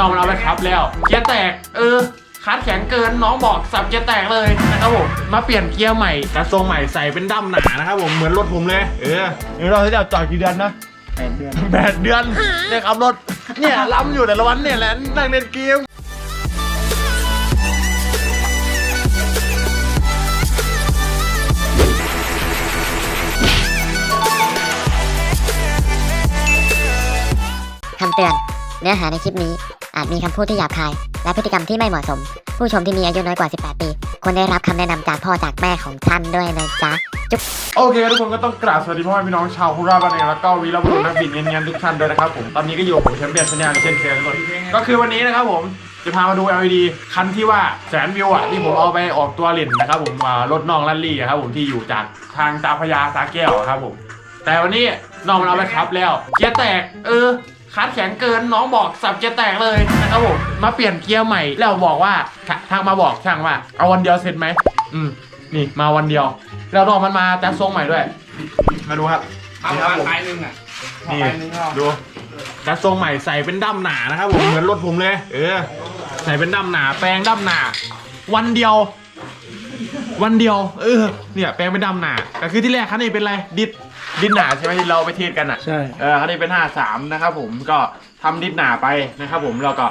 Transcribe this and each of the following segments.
น้องมันเอาไปครับแล้ว เกียร์แตก เออคัดแข็งเกินน้องบอกสับเกียร์แตกเลยนะครับผมมาเปลี่ยนเกียร์ใหม่กระทรงใหม่ใส่เป็นดั้มหนานะครับผมเหมือนรถผมเลย เออเดี๋ยวเราจะจอดกี่เดือนนะแปดเดือนแปดเดือนเนี่ยขับรถเนี่ยล้ำอยู่แต่ละวันเนี่ยแหละนั่งเล่นเกมคำเตือนเนื้อหาในคลิปนี้ อาจมีคำพูดที่หยาบคาย และพฤติกรรมที่ไม่เหมาะสม ผู้ชมที่มีอายุน้อยกว่า 18 ปีควรได้รับคำแนะนำจากพ่อจากแม่ของท่านด้วยนะจ๊ะ จุ๊บ โอเคทุกคนก็ต้องกราบสวัสดีพ่อแม่พี่น้องชาวคุราบันเองแล้วก็วีรบุรุษนักบินเงียนๆทุกท่านด้วยนะครับผมตอนนี้ก็อยู่กับผมแชมเปี้ยนชาแนลเช่นเคยทุกคนก็คือวันนี้นะครับผมจะพามาดู LED คันที่ว่าแสนวิวอะที่ผมเอาไปออกตัวเล่นนะครับผมอ่ารถน้องลันลี่อะครับผมที่อยู่จากทางตาพระยาสาแก้วอะครับผม แต่วันนี้น้องมันเอาไปครับแล้วเกียร์แตก เออ คัดแข็งเกินน้องบอกสับเกียร์แตกเลยนะครับผมมาเปลี่ยนเกียร์ใหม่แล้วบอกว่าทางมาบอกช่างว่า เอาวันเดียวเสร็จไหมอืมนี่มาวันเดียว แล้วน้องมันมาแต่ทรงใหม่ด้วย มาดูครับเอานี่ปคระรับผมมาณไฟนึงอะนี่ไฟนึงก็ดูแต่ทรงใหม่ใส่เป็นด้ามหนานะครับผมเหมือนรถผมเลย เออ ใส่เป็นด้ามหนา แปลงด้ามหนา วันเดียว วันเดียว เออเนี่ยแปลงเป็นด้ามหนาก็คือที่แรกคันนี้เป็นอะไรดิด ดิดหนาใช่ไหมที่เราไปเทสกันอะใช่ เออคันนี้เป็น53นะครับผมก็ทำดิดหนาไปนะครับผมแล้วก็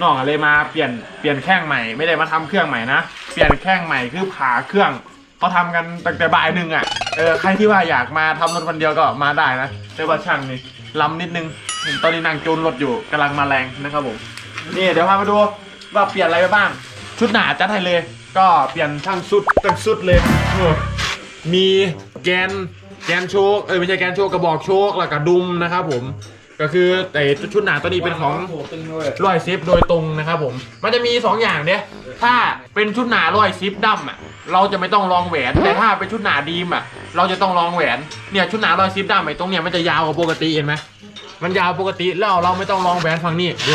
น้องอะไรมาเปลี่ยนเปลี่ยนแข้งใหม่ไม่ได้มาทำเครื่องใหม่นะเปลี่ยนแข้งใหม่คือผ่าเครื่องเขาทำกันตั้งแต่บ่ายหนึ่งอะเออใครที่ว่าอยากมาทำรถวันเดียวก็มาได้นะแต่ว่าช่างนี่ลำนิดนึงตอนนี้นั่งจูนรถอยู่กำลังมาแรงนะครับผมนี่เดี๋ยวพามาดูว่าเปลี่ยนอะไรไปบ้าง ชุดหนาจัดให้เลย ก็เปลี่ยนทั้งสุดตั้งสุดเลยโอ้มีแกน แกนโชคเอ้ยไม่ใช่แกนโชคกระบอกโชคแล้วก็ดุมนะครับผมก็คือไอ้ชุดหนาตัวนี้เป็นของโอ้โหตึงด้วยร้อยซิปโดยตรงนะครับผม มันจะมี 2 อย่างเนี่ยถ้าเป็นชุดหนาร้อยซิปดำอะเราจะไม่ต้องลองแหวน แต่ถ้าเป็นชุดหนาดีมอะเราจะต้องลองแหวนเนี่ยชุดหนาร้อยซิปดำไอ้ตรงเนี้ยมันจะยาวกว่าปกติเห็นไหมมันยาวปกติแล้วเราไม่ต้องลองแหวนฝั่งนี้ดู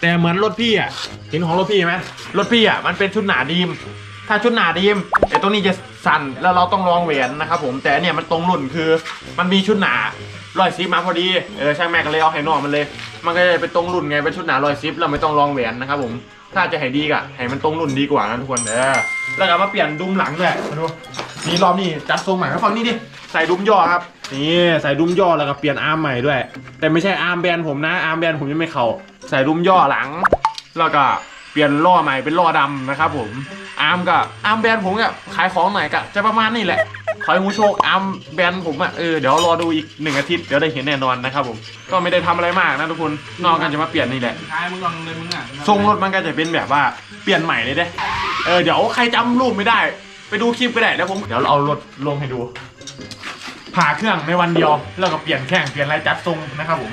แต่เหมือนรถพี่อะเห็นของรถพี่ไหมรถพี่อะมันเป็นชุดหนาดีม ถ้าชุดหนาดีมไอ้ตรงนี้จะสั่นแล้วเราต้องลองแหวนนะครับผมแต่เนี่ยมันตรงรุ่นคือมันมีชุดหนาร้อยซิปมาพอดีเออช่างแม่ก็เลยเอาให้นอกมันเลย มันก็จะเป็นตรงรุ่นไงเป็นชุดหนาร้อยซิปเราไม่ต้องลองแหวนนะครับผมถ้าจะให้ดีกะให้มันตรงรุ่นดีกว่านะทุกคนเออแล้วก็มาเปลี่ยนดุมหลังด้วยมาดูนี่รอบนี้จัดทรงใหม่มาฟังนี่ดิใส่ดุมย่อครับนี่ใส่ดุมย่อแล้วก็เปลี่ยนอาร์มใหม่ด้วย แต่ไม่ใช่อาร์มแบนผมนะอาร์มแบนผมยังไม่เข้าใส่ดุมย่อหลัง แล้วก็ เปลี่ยนล้อใหม่เป็นล้อดำนะครับผมอาร์มกับอาร์มแบรนด์ผมกับขายของหน่อยก็จะประมาณนี้แหละขอให้หูโชคอาร์มแบรนด์ผมอะเออเดี๋ยวรอดูอีกหนึ่งอาทิตย์เดี๋ยวได้เห็นแน่นอนนะครับผมก็ไม่ได้ทำอะไรมากนะทุกคนนอกกันจะมาเปลี่ยนนี่แหละ ท้ายมึงลองเลยมึงอะทรงรถมันก็จะเป็นแบบว่าเปลี่ยนใหม่เลยเด้เออเดี๋ยวใครจำรูปไม่ได้ ไปดูคลิปก็ได้เดี๋ยวผมเดี๋ยวเราเอารถลงให้ดูผ่าเครื่องในวันเดียวแล้วก็เปลี่ยนแข้งเปลี่ยนอะไรจัดทรงนะครับผม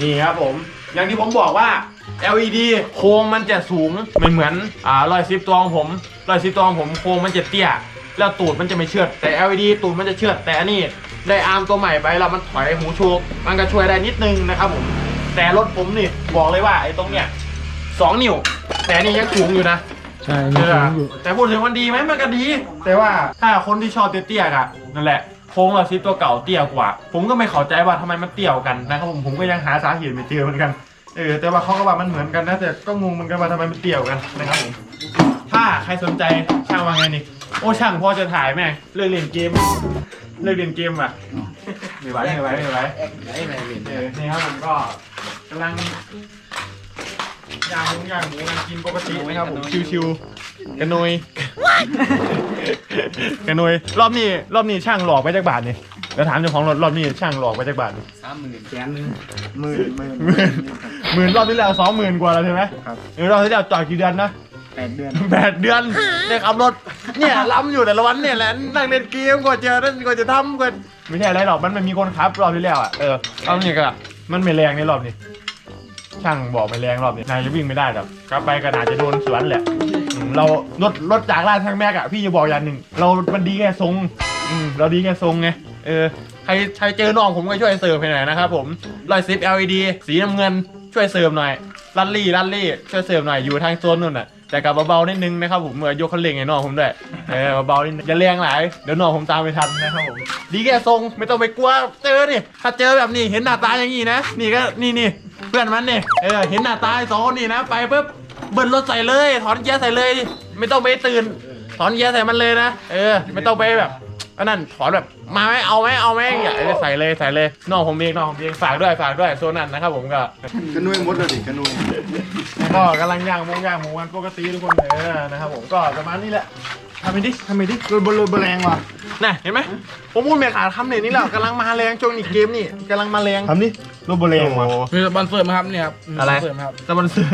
นี่ครับผม อย่างที่ผมบอกว่า LED โครงมันจะสูงไม่เหมือนอ่ารอยซิปตัวของผมรอยซิปตัวของผมโครงมันจะเตี้ย แล้วตูดมันจะไม่เชือดแต่ LED ตูดมันจะเชือดแต่อันนี้ได้อาร์มตัวใหม่ไปแล้วมันถอยหูโชกมันก็ช่วยได้นิดนึงนะครับผมแต่รถผมนี่บอกเลยว่าไอ้ตรงเนี้ยสองนิ้ว แต่อันนี่ยังสูงอยู่นะใช่เออแต่พูดถึงมันดีไหมมันก็ดี แต่ว่าถ้าคนที่ชอบเตี้ยๆอะนั่นแหละโค้งเราซิปตัวเก่าเตี้ยกว่า ผมก็ไม่เข้าใจว่าทำไมมันเตี้ยวกันนะครับผมผมก็ยังหาสาเหตุไม่เจอเหมือนกัน เออแต่ว่าเขาก็ว่ามันเหมือนกันนะแต่ก็งงเหมือนกันว่าทำไมมันเตี้ยวกันนะครับผมถ้าใครสนใจช่างว่าไงนี่โอ้ช่างพอจะถ่ายแม่งเรื่องเล่นเกมเรื่องเล่นเกมอะไม่ไหวไม่ไหวไม่ไหวไอ้ไหนเหรียญเออนี่ครับผมก็กำลังย่างหมูย่างหมูกันกินปกตินะครับผมชิวๆกันหนยกันหนยรอบนี้รอบนี้ช่างหลอกไปจากบาทนี่เดี๋ยวถามเจ้าของรถรอบนี้ช่างหลอกไปจากบาทนี่สามหมื่นแสนหนึ่งหมื่นหมื่น หมื่นหมื่นรอบที่แล้วสองหมื่นกว่าแล้วใช่ไหมครับเออรอบที่แล้วจอดกี่เดือนนะ แปดเดือน แปดเดือนเนี่ยขับรถเนี่ยล้ำอยู่แต่ละวันเนี่ยแหละนั่งเล่นเกมกว่าจะนั่นกว่าจะทำกว่าไม่ใช่อะไรหรอกมันไม่มีคนขับรอบที่แล้วอะเออรอบนี้ก็มันไม่แรงในรอบนี้ ช่างบอกไม่แรงรอบนี้นายจะวิ่งไม่ได้หรอกกลับไปก็น่าจะโดนสวนแหละอืมเรารถรถจากร้านทางแม็กอะพี่จะบอกอย่างหนึ่งเรา มันดีแค่ทรงอืมเราดีแค่ทรงไงเออใครใครเจอน้องผมก็ช่วยเสิร์ฟให้หน่อยนะครับผมรอยซิป LED สีน้ำเงิน ช่วยเสร์ฟหน่อยลันลี่ลันลี่ช่วยเสร์ฟหน่อยอยู่ทางโซนนู่นน่ะแต่กับเบาๆนิดนึงนะครับผมเหมือนยกคันเร่งให้น้องผมด้วยเออเบาๆนิดนึงอย่าแรงหลายเดี๋ยวน้องผมตามไม่ทันนะครับผมดีแค่ทรงไม่ต้องไปกลัวเจอนี่ถ้าเจอแบบนี้เห็นหน้าตาอย่างนี้นะนี่ก็นี่นี่เพื่อนมันนี่เออเห็นหน้าตาไอ้สองคนนี่นะไปปุ๊บเบิ้ลรถใส่เลย ถอนเกียร์ใส่เลย ไม่ต้องไปตื่น ถอนเกียร์ใส่มันเลยนะเออ ไม่ต้องไปแบบ อันนั้นถอนแบบมาไหมเอาไหมเอาไหมอย่าเออใส่เลยใส่เลยน้องผมเองน้องผมเองฝากด้วยฝากด้วยโซนนั้นนะครับผมก็กระนุยมดเลยดิกระนุยก็กำลังย่างหมูย่างหมูกันปกติทุกคนเออนะครับผมก็ประมาณนี้แหละทำไปดิทำไปดิรถบอลรถบอลแรงว่ะน่ะเห็นไหมผมพูดไม่ขาดคำเนี่ยนี่แหละกำลังมาแรงช่วงนี้เกมนี่กำลังมาแรงทำดิรถบอลแรงว่ะมีสปอนเซอร์ไหมครับเนี่ยครับมีอะไรสปนเซอร์ไหมครับสปอนเซอร์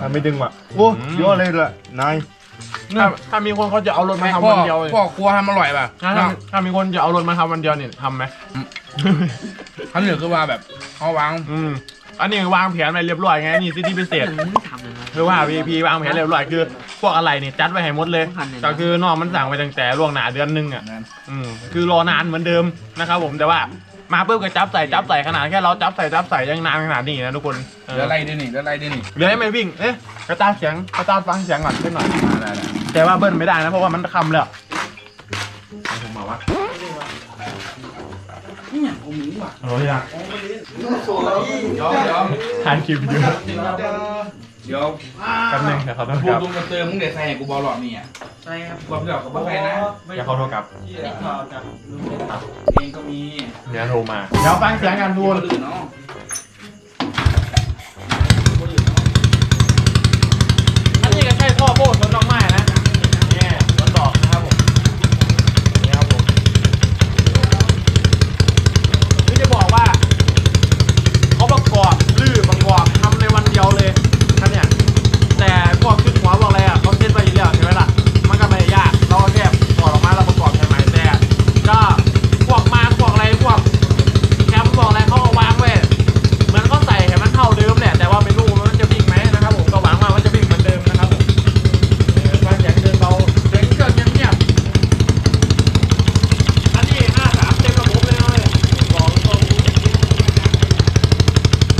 ทำไม่ดึงว่ะโอ้เยอะเลยละนาย ถ้าถ้ามีคนเขาจะเอารถมาไม่ทำพ่อวันเดียวเลยพ่อครัวทำอร่อยป่ะถ้าถ้าถ้ามีคนจะเอารถมาทำวันเดียวเนี่ยทำไหมทำเหนือคือว่าแบบเขาวางอืมอันนี้วางแผนไว้เรียบร้อยไงนี่ซิตี้พิเศษคือว่า VP วางแผนเรียบร้อยคือ พวกอะไรเนี่ยจัดไว้ให้หมดเลยก็คือนอกมันสั่งไปตั้งแต่ล่วงหน้าเดือนหนึงอะอืมคือรอนานเหมือนเดิมนะครับผมแต่ว่า มาปุ๊บก็จับใส่จับใส่ขนาดแค่เราจับใส่จับใส่ยังนานขนาดนี้นะทุกคนเอเหลือออะไรด้วยนี่เหลืออะไรด้วยนี่เหลือให้ไม่วิ่งเอ๊ะกระตามเสียงกระตามฟังเสียงก่อนนิดหน่อยได้ได้แต่ว่าเบิ้ลไม่ได้นะเพราะว่ามันคำแล้วผมมาวะเนี่ยกูหมูว่ะโอ้ยอยากเดี๋ยวเดี๋ยวทานคลิปอยู่เดี๋ยวแป๊บนึงเดี๋ยวเขาต้องพูกดลับ ตรงกันเติมมึงเดี๋ยวใส่ให้กูบอลหลอดนี่อะ ใช่ครับบอกเดี๋ยวกับพ่อแฟนนะเดี๋ยวเขาโทรกลับเองก็มีเดี๋ยวโทรมา เดี๋ยวฟังเสียงกันทุกคนอื่นเนาะ อันนี้ก็ใช่ท่อโบ้สวนดอกไม้นะนี่สวนดอกนะครับผมนี่ครับผมคือจะบอกว่า เขาประกอบลื้อประกอบทำในวันเดียวเลยท่านเนี่ย แต่พวกชุดหัวบอกอะไรอะเขาเซ็ตไปอยู่แล้วใช่ไหมล่ะ มันก็ไม่ได้ยาก เราแค่ถอดออกมาเราประกอบใช่ไหมแต่ก็พวกมาพวกอะไรพวกแคมป์บอกอะไรเขาก็วางไว้เหมือนเขาใส่ให้มันเท่าเดิมแหละแต่ว่าไม่รู้ว่ามันจะวิ่งไหมนะครับผมก็หวังว่ามันจะวิ่งเหมือนเดิมนะครับผมเออฟังเสียงเดินเบาเสียงเครื่องเงียบๆอันนี้53เต็มระบบเลยนะเว้ยบอกตรง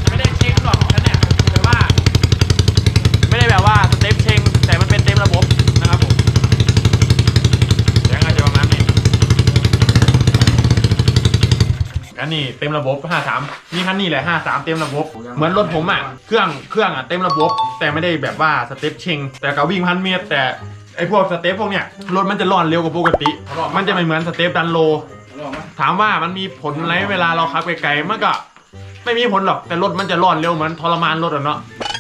ไม่ได้เช็คหรอกนะเนี่ยแต่ว่า ไม่ได้แบบว่าสเต็ปเชงแต่มันเป็นเต็มระบบนะครับผมเสียงอาจจะประมาณนี้ อันนี้เต็มระบบ53นี่คันนี้แหละ53เต็มระบบ เหมือนรถผมอะ เครื่องเครื่องอะเต็มระบบ แต่ไม่ได้แบบว่าสเต็ปเชงแต่ก็วิ่งพันเมตร แต่ไอพวกสเต็ปพวกเนี้ยรถมันจะร่อนเร็วกว่าปกติ มันจะไม่เหมือนสเต็ปดันโลหลอกไหมถามว่ามันมีผลอะไรเวลาเราขับไกลๆมันก็ ไม่มีผลหรอกแต่รถมันจะร้อนเร็วเหมือนทรมานรถอะเนาะ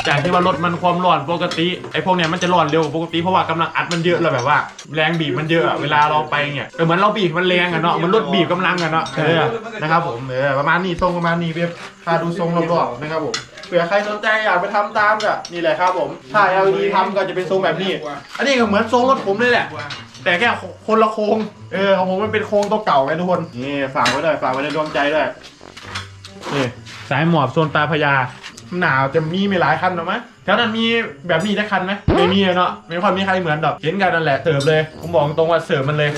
จากที่ว่ารถมันความร้อนปกติไอ้พวกเนี้ยมันจะร้อนเร็วกว่าปกติเพราะว่ากำลังอัดมันเยอะแล้วแบบว่า แรงบีบมันเยอะอะเวลาเราไปเนี่ยก็เหมือนเราบีบมันแรงอะเนาะเหมันรถบีบกำลังอะเนาะเออนะครับผมเออประมาณนี้ทรงประมาณนี้เว็บพาดูทรงรอบๆนะครับผมเผื่อใครสนใจอยากไปทำตามก็นี่แหละครับผมถ้า LED ทำก็จะเป็นทรงแบบนี้ อันนี้ก็เหมือนทรงรถผมเลยแหละ แต่แค่คนละโครงเออของผมมันเป็นโครงตัวเก่าไงทุกคนนี่ฝากไว้ด้วยฝากไว้ในดวงใจด้วยนี่สายหมอบโซนตาพญา หนาวจะมีไม่หลายคันหรอมั้ยแถวนั้นมีแบบนี้ได้คันไหมไม่มีอะเนาะไม่ค่อยมีใครเหมือนดอกเห็นกันนั่นแหละเสิร์ฟเลย ผมบอกตรงว่าเสิร์ฟมันเลย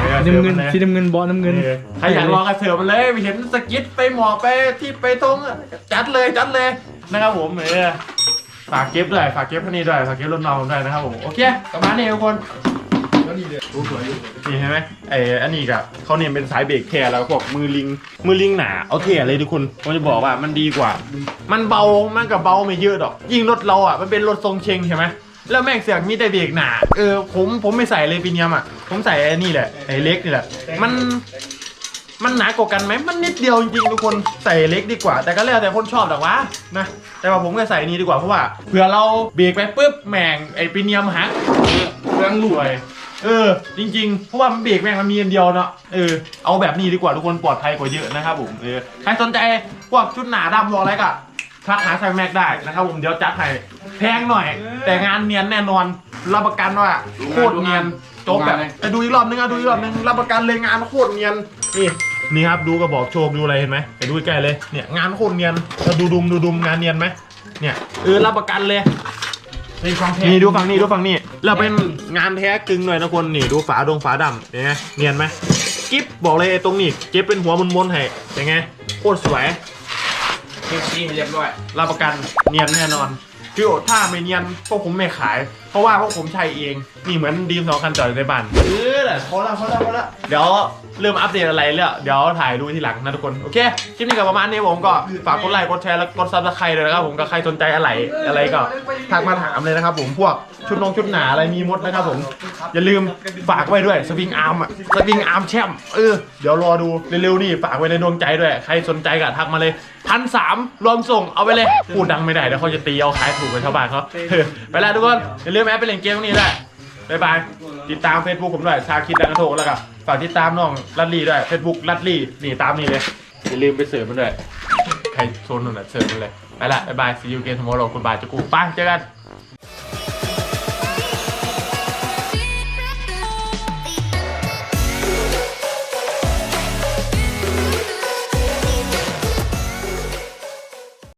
ออน้ำเงินสิร์ฟมัลย สีน้ำเงินบอลน้ำเงินเออใครอยากลองก็เสิร์ฟมันเลยไปเห็นสกิทไปหมอบไปที่ไปตรงอะจัดเลยจัดเลยนะครับผมเออฝากเก็บด้วยฝากเก็บคันนี้ด้วยฝากเก็บรถน้องด้วยนะครับผมโอเคประมาณนี้ทุกคน นี่ใช่ไหมไอ้อันนี้กับเขาเนี่ยเป็นสายเบรกแคร์แล้วพวกมือลิง มือลิงหนาเอาเท่เลยทุกคนผมจะบอกว่ามันดีกว่า มันเบามันกับเบาไม่เยอะดอกยิ่งรถเราอะมันเป็นรถทรงเชงใช่ไหมแล้วแม่งเสียงมีแต่เบรกหนาเออผมผมไม่ใส่เลยปีเนียมอะผมใส่ไอ้นี่แหละไอ้เล็กนี่แหละมันมันหนากว่ากันไหมมันนิดเดียวจริงๆทุกคนใส่เล็กดีกว่า แต่ก็แล้วแต่คนชอบดอกวะนะแต่ว่าผมก็ใส่นี้ดีกว่าเพราะว่าเผื่อเราเบรกไปปุ๊บแม่งไอ้ปีเนียมหักเครื่องรวย เออ จริง ๆ เพราะว่ามันเบรกแม่งมันมีอันเดียวเนาะเออเอาแบบนี้ดีกว่าทุกคนปลอดภัยกว่าเยอะนะครับผมเออใครสนใจพวกชุดหนาดำพวกอะไรก็ทักหาไซแม็กได้นะครับผมเดี๋ยวจัดให้แพงหน่อย แต่งานเนียนแน่นอนรับประกันว่าโคตรเนียนจบแบบไปดูอีกรอบนึงอะดูอีกรอบนึงรับประกันเลยงานโคตรเนียนนี่นี่ครับดูกระบอกโชคดูอะไรเห็นไหมไปดูใกล้ๆเลยเนี่ยงานโคตรเนียนแล้วดูดุมดูดุมงานเนียนไหมเนี่ยเออรับประกันเลยเป็นของแท้นี่ดูฝั่งนี้ดูฝั่งนี้ เราเป็นงานแท้กึ่งหน่อยนะคนนี่ดูฝาดงฝาดำเป็นไงเนียนไหมกิ๊บบอกเลยไอ้ตรงนี้เก็บเป็นหัวมนๆให้เป็นไงโคตรสวยเก็บซีให้เรียบร้อยรับประกันเนียนแน่นอนคือถ้าไม่เนียนพวกผมไม่ขาย เพราะว่าพวกผมใช้เองนี่เหมือนดีมสองคันจอดอยู่ในบ้านเออแหละพอละพอละพอละเดี๋ยวเริ่มอัปเดตอะไรแล้วเดี๋ยวถ่ายดูทีหลังนะทุกคนโอเคคลิปนี้ก็ประมาณนี้ผมก็ฝากกดไลค์กดแชร์และกดซับสไครต์เลยนะครับผมก็ใครสนใจอะไรอะไรก็ทักมาถามเลยนะครับผมพวกชุดนงชุดหนาอะไรมีหมดนะครับผมอย่าลืมฝากไว้ด้วยสวิงอาร์มอะสวิงอาร์มแชมป์เออเดี๋ยวรอดูเร็วๆนี่ฝากไว้ในดวงใจด้วยใครสนใจก็ทักมาเลยพันสามรวมส่งเอาไปเลยพูดดังไม่ได้เดี๋ยวเขาจะตีเอาขายถูกกับชาวบ้านเขาเออไปแล้วทุกคนอย่าลืมแอปไปเล่นเกมตรงนี้ด้วยบ๊ายบาย ติดตาม Facebook ผมด้วยชาคิดดังกระโทกแล้วก็ฝากติดตามน้องลัดลี่ด้วย Facebook ลัดลี่นี่ตามนี่เลยอย่าลืมไปเสิร์ฟมันด้วยใครโซนนั่นน่ะเสิร์ฟมันเลยไปละบ๊ายบาย see you again tomorrow คุณบายจะกูไปเจอกัน